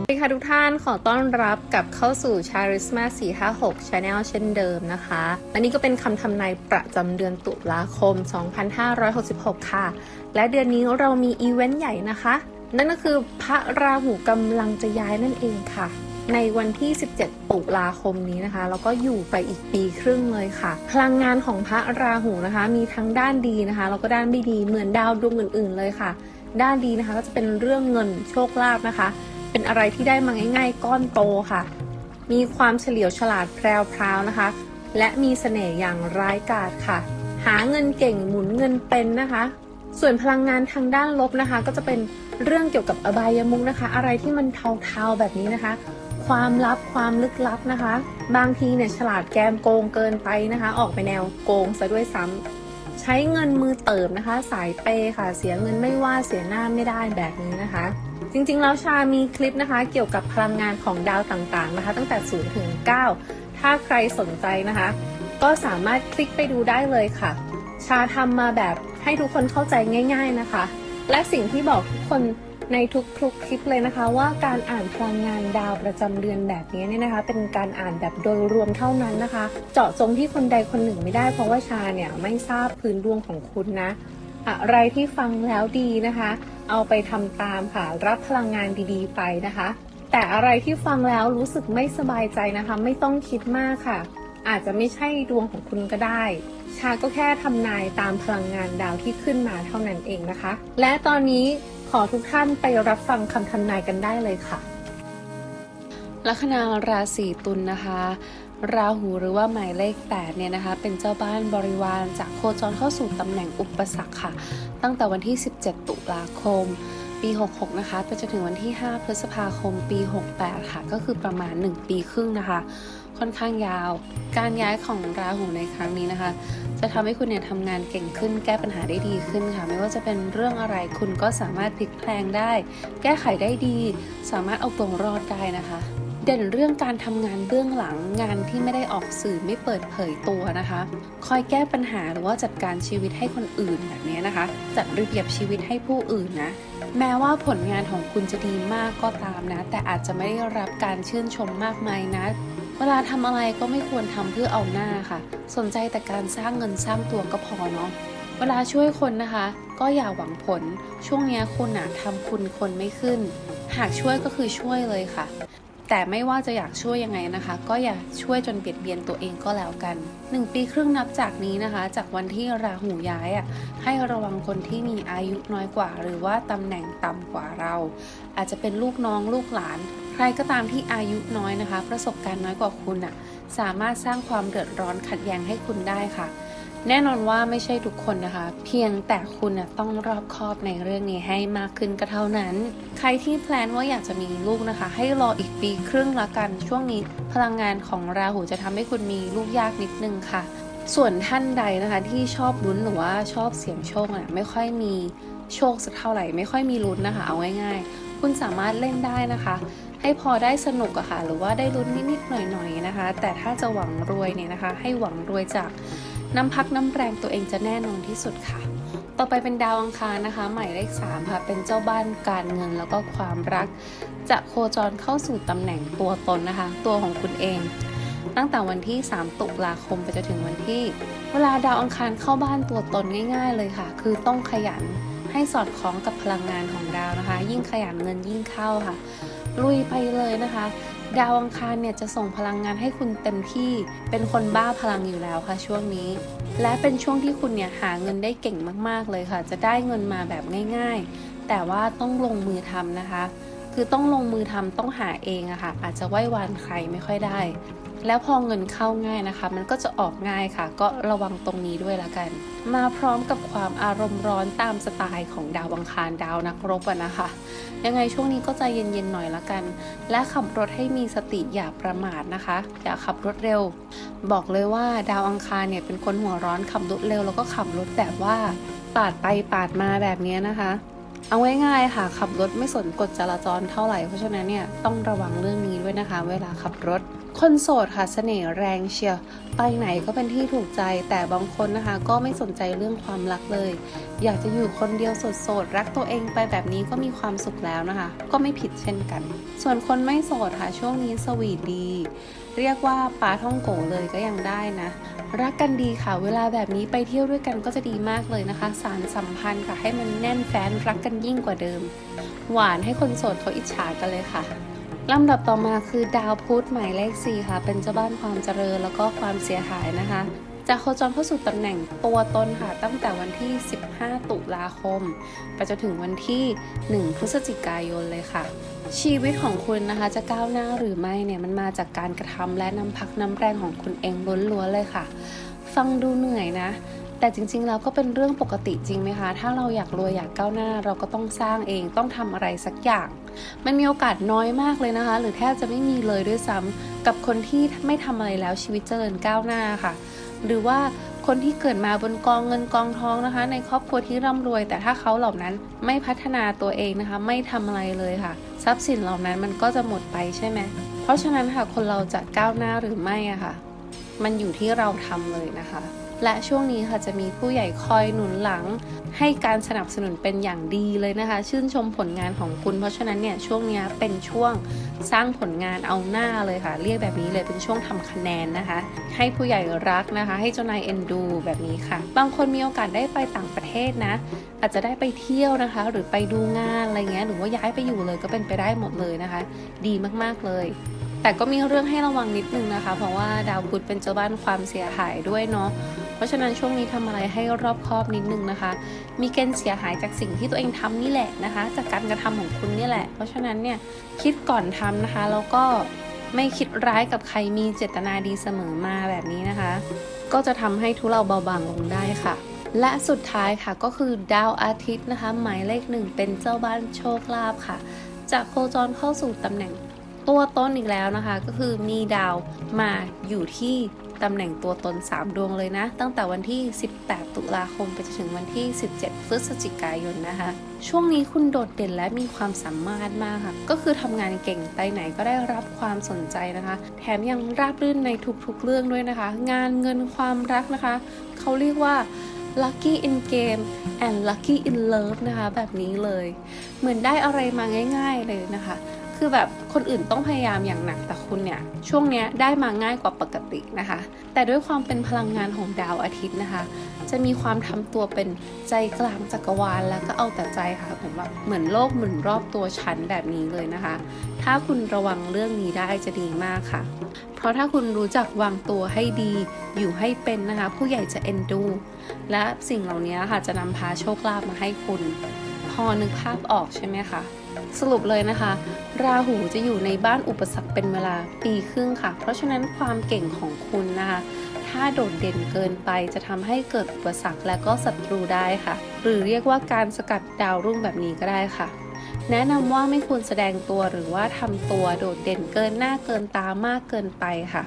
สวัสดีค่ะทุกท่านขอต้อนรับกับเข้าสู่ Charisma 456 Channel เช่นเดิมนะคะ อันนี้ก็เป็นคำทำนายประจำเดือนตุลาคม 2566 ค่ะ และเดือนนี้เรามีอีเวนต์ใหญ่นะคะ นั่นก็คือพระราหูกำลังจะย้ายนั่นเองค่ะ ในวันที่ 17 ตุลาคมนี้นะคะ แล้วก็อยู่ไปอีกปีครึ่งเลยค่ะ พลังงานของพระราหูนะคะ มีทั้งด้านดีนะคะ แล้วก็ด้านไม่ดีเหมือนดาวดวงอื่น ๆ เลยค่ะ ด้านดีนะคะก็จะเป็นเรื่องเงินโชคลาภนะคะ เป็นอะไรที่ได้มาง่าย ๆ ก้อนโตค่ะ มีความเฉลียวฉลาดแพรวๆนะคะ และมีเสน่ห์อย่างร้ายกาจค่ะ หาเงินเก่งหมุนเงินเป็นนะคะส่วนพลังงานทางด้านลบนะคะ ก็จะเป็นเรื่องเกี่ยวกับอบายมุกนะคะ อะไรที่มันเทาๆแบบนี้นะคะ ความลับความลึกลับนะคะ บางทีเนี่ยฉลาดแกมโกงเกินไปนะคะ ออกไปแนวโกงซะด้วยซ้ำใช้เงินมือเติบนะคะ สายเปยค่ะ เสียเงินไม่ว่าเสียหน้าไม่ได้แบบนี้นะคะ จริงๆแล้วชามีคลิปนะคะ เกี่ยวกับพลังงานของดาวต่างๆนะคะ ตั้งแต่0ถึง9ถ้าใครสนใจนะคะ ก็สามารถคลิกไปดูได้เลยค่ะ ชาทำมาแบบให้ทุกคนเข้าใจง่าย ๆนะคะ และสิ่งที่บอกทุกคน ในทุกๆคลิปเลยนะคะ ว่าการอ่านพลังงานดาวประจำเดือนแบบนี้เนี่ยนะคะ เป็นการอ่านแบบโดยรวมเท่านั้นนะคะ เจาะจงที่คนใดคนหนึ่งไม่ได้ เพราะว่าชาเนี่ยไม่ทราบพื้นดวงของคุณนะ อะไรที่ฟังแล้วดีนะคะ เอาไปทำตามค่ะรับพลังงานดีๆ ไปนะคะ แต่อะไรที่ฟังแล้วรู้สึกไม่สบายใจนะคะ ไม่ต้องคิดมากค่ะ อาจจะไม่ใช่ดวงของคุณก็ได้ชาก็แค่ทำนายตามพลังงานดาวที่ขึ้นมาเท่านั้นเองนะคะ และตอนนี้ อทุกท่านไปรับฟังคำทำนายกันได้เลยค่ะ ลัคนาราศีตุลนะคะราหูหรือว่าหมายเลข8เนี่ยนะคะ เป็นเจ้าบ้านบริวารจากโคจรเข้าสู่ตำแหน่งอุปสรรคค่ะ ตั้งแต่วันที่ 17 ตุลาคม ปี 66 นะคะไปจนถึงวันที่ 5 พฤษภาคม ปี 68 ค่ะ ก็คือประมาณ 1 ปีครึ่งนะคะ ค่อนข้างยาว การย้ายของราหูในครั้งนี้นะคะ จะทำให้คุณเนี่ยทำงานเก่งขึ้น แก้ปัญหาได้ดีขึ้นค่ะ ไม่ว่าจะเป็นเรื่องอะไรคุณก็สามารถพลิกแพลงได้ แก้ไขได้ดี สามารถเอาตัวรอดได้นะคะเด่นเรื่องการทำงานเบื้องหลังงานที่ไม่ได้ออกสื่อไม่เปิดเผยตัวนะคะ คอยแก้ปัญหาหรือว่าจัดการชีวิตให้คนอื่นแบบนี้นะคะ จัดระเบียบชีวิตให้ผู้อื่นนะแม้ว่าผลงานของคุณจะดีมากก็ตามนะ แต่อาจจะไม่ได้รับการชื่นชมมากมายนะ เวลาทำอะไรก็ไม่ควรทำเพื่อเอาหน้าค่ะ สนใจแต่การสร้างเงินสร้างตัวก็พอเนาะเวลาช่วยคนนะคะ ก็อย่าหวังผล ช่วงนี้คุณอะทำคุณคนไม่ขึ้น หากช่วยก็คือช่วยเลยค่ะ แต่ไม่ว่าจะอยากช่วยยังไงนะคะ ก็อย่าช่วยจนเบียดเบียนตัวเองก็แล้วกัน 1 ปีครึ่งนับจากนี้นะคะ จากวันที่ราหูย้ายอะให้ระวังคนที่มีอายุน้อยกว่า หรือว่าตำแหน่งต่ำกว่าเรา อาจจะเป็นลูกน้องลูกหลาน ใครก็ตามที่อายุน้อยนะคะ ประสบการณ์น้อยกว่าคุณอะสามารถสร้างความเดือดร้อนขัดแย้งให้คุณได้ค่ะ แน่นอนว่าไม่ใช่ทุกคนนะคะ เพียงแต่คุณน่ะต้องรอบคอบในเรื่องนี้ให้มากขึ้นก็เท่านั้น ใครที่แพลนว่าอยากจะมีลูกนะคะ ให้รออีกปีครึ่งละกัน ช่วงนี้พลังงานของราหูจะทำให้คุณมีลูกยากนิดนึงค่ะ ส่วนท่านใดนะคะที่ชอบลุ้นหรือว่าชอบเสี่ยงโชคน่ะไม่ค่อยมีโชคสักเท่าไหร่ไม่ค่อยมีลุ้นนะคะเอาง่ายๆ คุณสามารถเล่นได้นะคะ ให้พอได้สนุกอะค่ะ หรือว่าได้ลุ้นนิดๆหน่อยๆนะคะ แต่ถ้าจะหวังรวยเนี่ยนะคะ ให้หวังรวยจากน้ำพักน้ำแรงตัวเองจะแน่นอนที่สุดค่ะ ต่อไปเป็นดาวอังคารนะคะ หมายเลข3ค่ะ เป็นเจ้าบ้านการเงินแล้วก็ความรัก จะโคจรเข้าสู่ตำแหน่งตัวตนนะคะ ตัวของคุณเอง ตั้งแต่วันที่ 3 ตุลาคมไปจนถึงวันที่ เวลาดาวอังคารเข้าบ้านตัวตนง่าย ๆ เลยค่ะ คือต้องขยัน ให้สอดคล้องกับพลังงานของดาวนะคะ ยิ่งขยันเงินยิ่งเข้าค่ะ ลุยไปเลยนะคะ ดาวอังคารเนี่ยจะส่งพลังงานให้คุณเต็มที่เป็นคนบ้าพลังอยู่แล้วค่ะช่วงนี้ และเป็นช่วงที่คุณเนี่ยหาเงินได้เก่งมากๆเลยค่ะ จะได้เงินมาแบบง่าย ๆ แต่ว่าต้องลงมือทำนะคะ คือต้องลงมือทำต้องหาเองอะค่ะอาจจะไหว้วานใครไม่ค่อยได้ แล้วพอเงินเข้าง่ายนะคะ มันก็จะออกง่ายค่ะ ก็ระวังตรงนี้ด้วยละกัน มาพร้อมกับความอารมณ์ร้อนตามสไตล์ของดาวอังคารดาวนักรบอะนะคะ ยังไงช่วงนี้ก็ใจเย็นๆหน่อยละกัน และขับรถให้มีสติอย่าประมาทนะคะ อย่าขับรถเร็ว บอกเลยว่าดาวอังคารเนี่ยเป็นคนหัวร้อนขับรถเร็วแล้วก็ขับรถแบบว่าปาดไปปาดมาแบบนี้นะคะ เอาง่ายๆค่ะ ขับรถไม่สนกฎจราจรเท่าไหร่เพราะฉะนั้นเนี่ยต้องระวังเรื่องนี้ด้วยนะคะ เวลาขับรถ คนโสดค่ะเสน่ห์แรงเชียวไปไหนก็เป็นที่ถูกใจ แต่บางคนนะคะ ก็ไม่สนใจเรื่องความรักเลย อยากจะอยู่คนเดียวโสดๆรักตัวเองไปแบบนี้ก็มีความสุขแล้วนะคะ ก็ไม่ผิดเช่นกัน ส่วนคนไม่โสดค่ะช่วงนี้สวีทดี เรียกว่าปลาท่องโกเลยก็ยังได้นะ รักกันดีค่ะ เวลาแบบนี้ไปเที่ยวด้วยกันก็จะดีมากเลยนะคะ สารสัมพันธ์ค่ะ ให้มันแน่นแฟ้นรักกันยิ่งกว่าเดิม หวานให้คนโสดเขาอิจฉากันเลยค่ะลำดับต่อมาคือดาวพุธหมายเลข 4 ค่ะ เป็นเจ้าบ้านความเจริญแล้วก็ความเสียหายนะคะ จะโคจรเข้าสู่ตำแหน่งตัวตนค่ะ ตั้งแต่วันที่ 15 ตุลาคม ไปจนถึงวันที่ 1 พฤศจิกายนเลยค่ะ ชีวิตของคุณนะคะจะก้าวหน้าหรือไม่เนี่ยมันมาจากการกระทำและน้ำพักน้ำแรงของคุณเองล้วนๆเลยค่ะ ฟังดูเหนื่อยนะ แต่จริงๆแล้วก็เป็นเรื่องปกติจริงไหมคะ ถ้าเราอยากรวยอยากก้าวหน้าเราก็ต้องสร้างเองต้องทำอะไรสักอย่าง มันมีโอกาสน้อยมากเลยนะคะ หรือแทบจะไม่มีเลยด้วยซ้ำกับคนที่ไม่ทำอะไรแล้วชีวิตเจริญก้าวหน้าค่ะ หรือว่า คนที่เกิดมาบนกองเงินกองทองนะคะ ในครอบครัวที่ร่ำรวย แต่ถ้าเขาเหล่านั้นไม่พัฒนาตัวเองนะคะ ไม่ทำอะไรเลยค่ะ ทรัพย์สินเหล่านั้นมันก็จะหมดไปใช่ไหมเพราะฉะนั้นค่ะคนเราจะก้าวหน้าหรือไม่อะค่ะ มันอยู่ที่เราทำเลยนะคะ และช่วงนี้ค่ะจะมีผู้ใหญ่คอยหนุนหลัง ให้การสนับสนุนเป็นอย่างดีเลยนะคะ ชื่นชมผลงานของคุณ เพราะฉะนั้นเนี่ยช่วงนี้เป็นช่วงสร้างผลงานเอาหน้าเลยค่ะ เรียกแบบนี้เลยเป็นช่วงทำคะแนนนะคะ ให้ผู้ใหญ่รักนะคะ ให้เจ้านายเอ็นดูแบบนี้ค่ะ บางคนมีโอกาสได้ไปต่างประเทศนะ อาจจะได้ไปเที่ยวนะคะ หรือไปดูงานอะไรเงี้ยหรือว่าย้ายไปอยู่เลยก็เป็นไปได้หมดเลยนะคะ ดีมากๆเลยแต่ก็มีเรื่องให้ระวังนิดนึงนะคะ เพราะว่าดาวพุธเป็นเจ้าบ้านความเสียหายด้วยเนาะ เพราะฉะนั้นช่วงนี้ทำอะไรให้รอบคอบนิดนึงนะคะ มีเกณฑ์เสียหายจากสิ่งที่ตัวเองทำนี่แหละนะคะ จากการกระทำของคุณนี่แหละ เพราะฉะนั้นเนี่ยคิดก่อนทำนะคะ แล้วก็ไม่คิดร้ายกับใครมีเจตนาดีเสมอมาแบบนี้นะคะ ก็จะทำให้ทุเราเบาบางลงได้ค่ะ และสุดท้ายค่ะก็คือดาวอาทิตย์นะคะ หมายเลขหนึ่งเป็นเจ้าบ้านโชคลาภค่ะจะโคจรเข้าสู่ตำแหน่งตัวต้นอีกแล้วนะคะ ก็คือมีดาวมาอยู่ที่ ตำแหน่งตัวตน 3 ดวงเลยนะ ตั้งแต่วันที่ 18 ตุลาคมไปจนถึงวันที่ 17 พฤศจิกายนนะคะ ช่วงนี้คุณโดดเด่นและมีความสามารถมากค่ะ ก็คือทำงานเก่งไปไหนก็ได้รับความสนใจนะคะ แถมยังราบรื่นในทุกๆเรื่องด้วยนะคะ งานเงินความรักนะคะ เขาเรียกว่า lucky in game and lucky in love นะคะ แบบนี้เลย เหมือนได้อะไรมาง่าย ๆเลยนะคะ คือแบบคนอื่นต้องพยายามอย่างหนักแต่คุณเนี่ยช่วงเนี้ยได้มาง่ายกว่าปกตินะคะ แต่ด้วยความเป็นพลังงานของดาวอาทิตย์นะคะ จะมีความทำตัวเป็นใจกลางจักรวาลแล้วก็เอาแต่ใจค่ะเหมือนแบบเหมือนโลกหมุนรอบตัวฉันแบบนี้เลยนะคะ ถ้าคุณระวังเรื่องนี้ได้จะดีมากค่ะ เพราะถ้าคุณรู้จักวางตัวให้ดีอยู่ให้เป็นนะคะ ผู้ใหญ่จะเอ็นดู และสิ่งเหล่านี้ค่ะจะนำพาโชคลาภมาให้คุณ พอนึกภาพออกใช่ไหมคะสรุปเลยนะคะ ราหูจะอยู่ในบ้านอุปสรรคเป็นเวลาปีครึ่งค่ะ เพราะฉะนั้นความเก่งของคุณนะคะ ถ้าโดดเด่นเกินไปจะทำให้เกิดอุปสรรคและก็ศัตรูได้ค่ะ หรือเรียกว่าการสกัดดาวรุ่งแบบนี้ก็ได้ค่ะ แนะนำว่าไม่ควรแสดงตัวหรือว่าทำตัวโดดเด่นเกินหน้าเกินตามากเกินไปค่ะ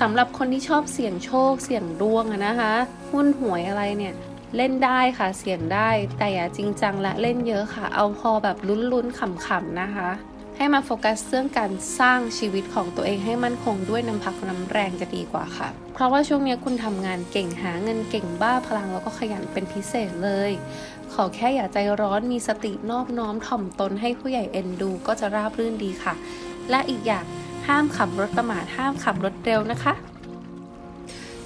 สำหรับคนที่ชอบเสี่ยงโชค เสี่ยงดวงนะคะหุ้นหวยอะไรเนี่ยเล่นได้ค่ะเสี่ยงได้ แต่อย่าจริงจังและเล่นเยอะค่ะ เอาพอแบบลุ้นๆขำๆนะคะ ให้มาโฟกัสเรื่องการสร้างชีวิตของตัวเองให้มั่นคงด้วยน้ำพักน้ำแรงจะดีกว่าค่ะ เพราะว่าช่วงนี้คุณทำงานเก่งหาเงินเก่งบ้าพลังแล้วก็ขยันเป็นพิเศษเลย ขอแค่อย่าใจร้อนมีสตินอบน้อมถ่อมตนให้ผู้ใหญ่เอ็นดู ก็จะราบรื่นดีค่ะ และอีกอย่างห้ามขับรถประมาทห้ามขับรถเร็วนะคะ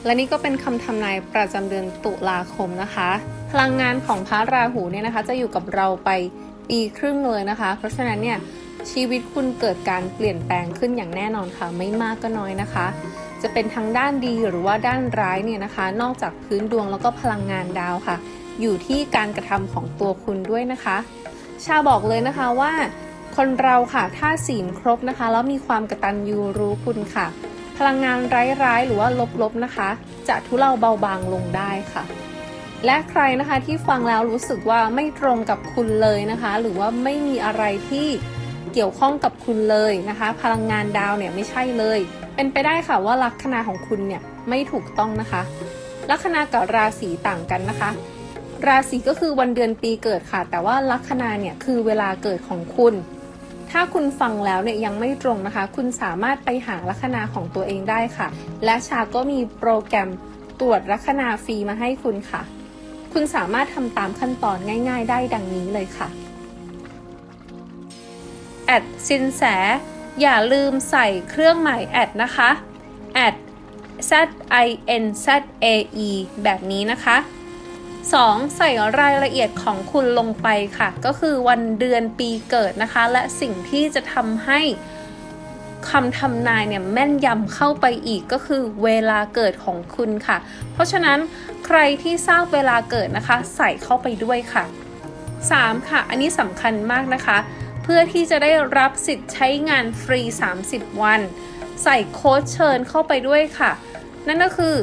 และนี่ก็เป็นคำทำนายประจำเดือนตุลาคมนะคะ พลังงานของพระราหูเนี่ยนะคะ จะอยู่กับเราไปปีครึ่งเลยนะคะ เพราะฉะนั้นเนี่ย ชีวิตคุณเกิดการเปลี่ยนแปลงขึ้นอย่างแน่นอนค่ะ ไม่มากก็น้อยนะคะ จะเป็นทั้งด้านดีหรือว่าด้านร้ายเนี่ยนะคะ นอกจากพื้นดวงแล้วก็พลังงานดาวค่ะ อยู่ที่การกระทำของตัวคุณด้วยนะคะ ชาบอกเลยนะคะว่า คนเราค่ะถ้าศีลครบนะคะ แล้วมีความกระตัญญูรู้คุณค่ะ พลังงานร้ายๆหรือว่าลบๆนะคะ จะทุเลาเบาบางลงได้ค่ะและใครนะคะที่ฟังแล้วรู้สึกว่าไม่ตรงกับคุณเลยนะคะ หรือว่าไม่มีอะไรที่ กี่ยวข้องกับคุณเลยนะคะ พลังงานดาวเนี่ยไม่ใช่เลย เป็นไปได้ค่ะว่าลัคนาของคุณเนี่ยไม่ถูกต้องนะคะ ลัคนากับราศีต่างกันนะคะ ราศีก็คือวันเดือนปีเกิดค่ะ แต่ว่าลัคนาเนี่ยคือเวลาเกิดของคุณ ถ้าคุณฟังแล้วเนี่ยยังไม่ตรงนะคะ คุณสามารถไปหาลัคนาของตัวเองได้ค่ะ และชาก็มีโปรแกรมตรวจลัคนาฟรีมาให้คุณค่ะ คุณสามารถทำตามขั้นตอนง่าย ๆ ได้ดังนี้เลยค่ะ แอดสินแส อย่าลืมใส่เครื่องหมายแอดนะคะแอด z i n z a e แบบนี้นะคะ 2. ใส่รายละเอียดของคุณลงไปค่ะ ก็คือวันเดือนปีเกิดนะคะ และสิ่งที่จะทำให้คำทำนายเนี่ยแม่นยำเข้าไปอีกก็คือเวลาเกิดของคุณค่ะ เพราะฉะนั้นใครที่ทราบเวลาเกิดนะคะ ใส่เข้าไปด้วยค่ะ 3. ค่ะ อันนี้สำคัญมากนะคะ พื่อที่จะได้รับสิทธิ์ใช้งานฟรี 30 วัน ใส่โค้ดเชิญเข้าไปด้วยค่ะ นั่นก็คือ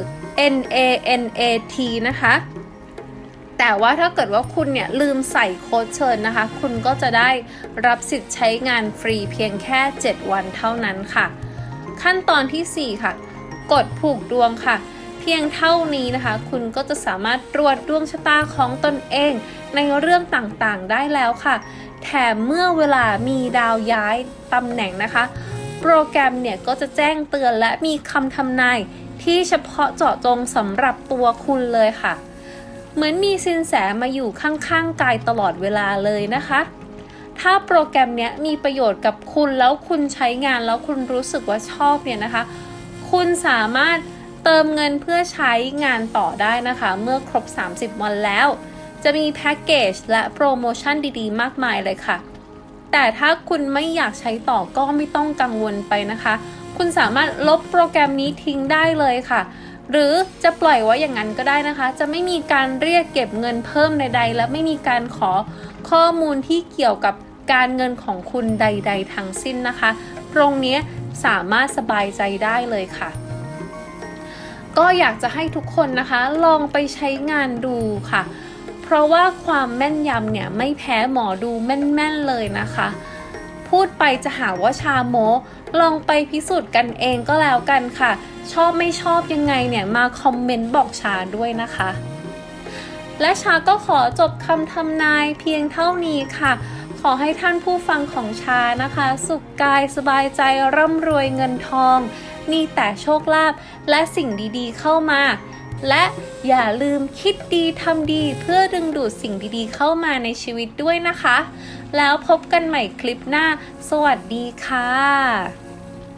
N A N A T นะคะ แต่ว่าถ้าเกิดว่าคุณเนี่ยลืมใส่โค้ดเชิญนะคะ คุณก็จะได้รับสิทธิ์ใช้งานฟรีเพียงแค่ 7 วันเท่านั้นค่ะ ขั้นตอนทีสี่4 ค่ะ กดผูกดวงค่ะ เพียงเท่านี้นะคะ คุณก็จะสามารถตรวจดวงชะตาของตนเองในเรื่องต่างๆ ได้แล้วค่ะ แถมเมื่อเวลามีดาวย้ายตำแหน่งนะคะ โปรแกรมเนี่ยก็จะแจ้งเตือนและมีคำทำนายที่เฉพาะเจาะจงสำหรับตัวคุณเลยค่ะ เหมือนมีสินแสมาอยู่ข้างๆกายตลอดเวลาเลยนะคะ ถ้าโปรแกรมเนี้ยมีประโยชน์กับคุณแล้วคุณใช้งานแล้วคุณรู้สึกว่าชอบเนี่ยนะคะ คุณสามารถเติมเงินเพื่อใช้งานต่อได้นะคะ เมื่อครบ 30 วันแล้ว จะมีแพ็กเกจและโปรโมชั่นดีๆ มากมายเลยค่ะ แต่ถ้าคุณไม่อยากใช้ต่อก็ไม่ต้องกังวลไปนะคะ คุณสามารถลบโปรแกรมนี้ทิ้งได้เลยค่ะ หรือจะปล่อยไว้อย่างนั้นก็ได้นะคะ จะไม่มีการเรียกเก็บเงินเพิ่มใด ๆ และไม่มีการขอข้อมูลที่เกี่ยวกับการเงินของคุณใด ๆ ทั้งสิ้นนะคะ ตรงนี้สามารถสบายใจได้เลยค่ะ ก็อยากจะให้ทุกคนนะคะ ลองไปใช้งานดูค่ะ เพราะว่าความแม่นยำเนี่ยไม่แพ้หมอดูแม่นๆเลยนะคะ พูดไปจะหาว่าชาโม ลองไปพิสูจน์กันเองก็แล้วกันค่ะ ชอบไม่ชอบยังไงเนี่ยมาคอมเมนต์บอกชาด้วยนะคะ และชาก็ขอจบคำทำนายเพียงเท่านี้ค่ะขอให้ท่านผู้ฟังของชานะคะ สุขกายสบายใจร่ำรวยเงินทอง มีแต่โชคลาภและสิ่งดีๆเข้ามา และอย่าลืมคิดดีทำดีเพื่อดึงดูดสิ่งดีๆ เข้ามาในชีวิตด้วยนะคะ แล้วพบกันใหม่คลิปหน้า สวัสดีค่ะ